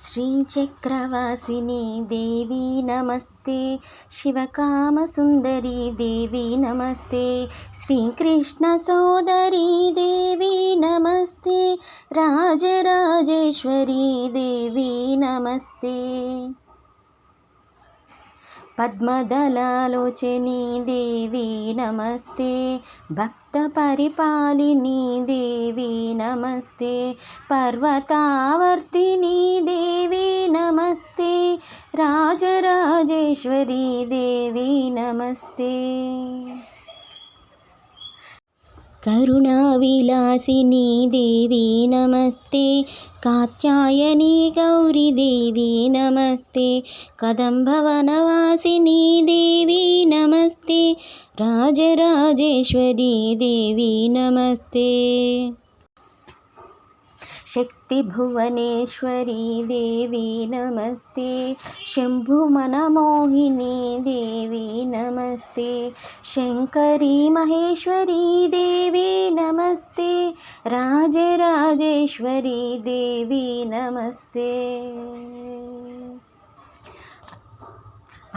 శ్రీచక్రవాసిని దేవి నమస్తే. శివకామసుందరి దేవి నమస్తే. శ్రీకృష్ణ సోదరి దేవి నమస్తే. రాజరాజేశ్వరి దేవి నమస్తే. పద్మదళాలోచని దేవి నమస్తే. భక్త పరిపాలిని దేవి నమస్తే. పర్వతావర్తిని దేవి నమస్తే. రాజరాజేశ్వరి దేవి నమస్తే. కరుణావిలాసిని దేవి నమస్తే. కాత్యాయని గౌరీదేవి నమస్తే. కదంభవనవాసిని దేవి నమస్తే. రాజరాజేశ్వరి దేవి నమస్తే. शक्तिभुवनेश्वरी देवी नमस्ते। शम्भुमनमोहिनी देवी नमस्ते। शङ्करी महेश्वरी देवी नमस्ते। राजराजेश्वरी देवी नमस्ते।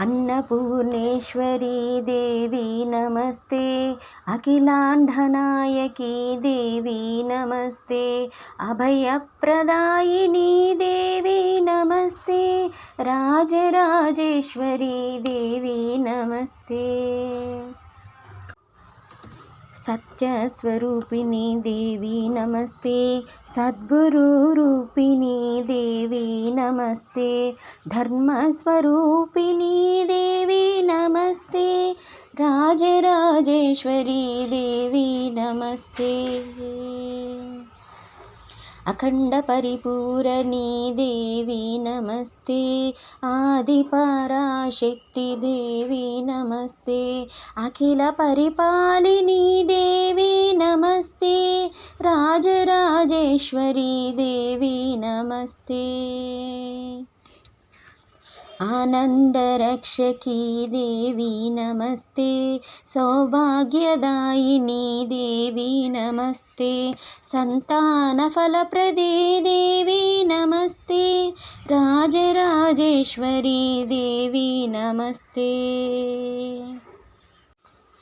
నమస్తే అన్నపూర్ణేశ్వరి దేవి నమస్తే. అఖిలాండనాయకి దేవి నమస్తే. అభయప్రదాయిని దేవి నమస్తే. రాజరాజేశ్వరి దేవి నమస్తే. సత్యస్వరూపిణి దేవి నమస్తే. సద్గురురూపిణి దేవి నమస్తే. ధర్మస్వరూపిణి దేవి నమస్తే. రాజరాజేశ్వరి దేవి నమస్తే. అఖండ పరిపూరణి దేవి నమస్తే. ఆది పరాశక్తి దేవి నమస్తే. అఖిల పరిపాలిని దేవి నమస్తే. రాజరాజేశ్వరి దేవి నమస్తే. ఆనందరక్షకి దేవి నమస్తే. సౌభాగ్యదాయిని దేవి నమస్తే. సంతానఫలప్రదే దేవి నమస్తే. రాజరాజేశ్వరి దేవి నమస్తే.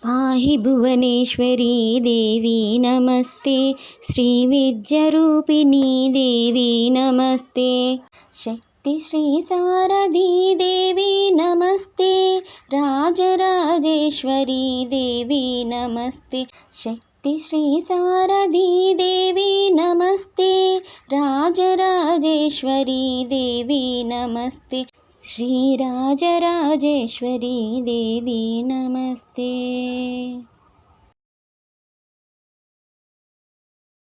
పాహి భువనేశ్వరి దేవి నమస్తే. శ్రీ విద్యరూపిణి దేవి నమస్తే. భక్తి శ్రీ సారథి దేవి నమస్తే. రాజరాజేశ్వరీ దేవి నమస్తే. శక్తి శ్రీ సారథి దేవి నమస్తే. రాజరాజేశ్వరీ దేవి నమస్తే. శ్రీరాజరాజేశ్వరి దేవి నమస్తే.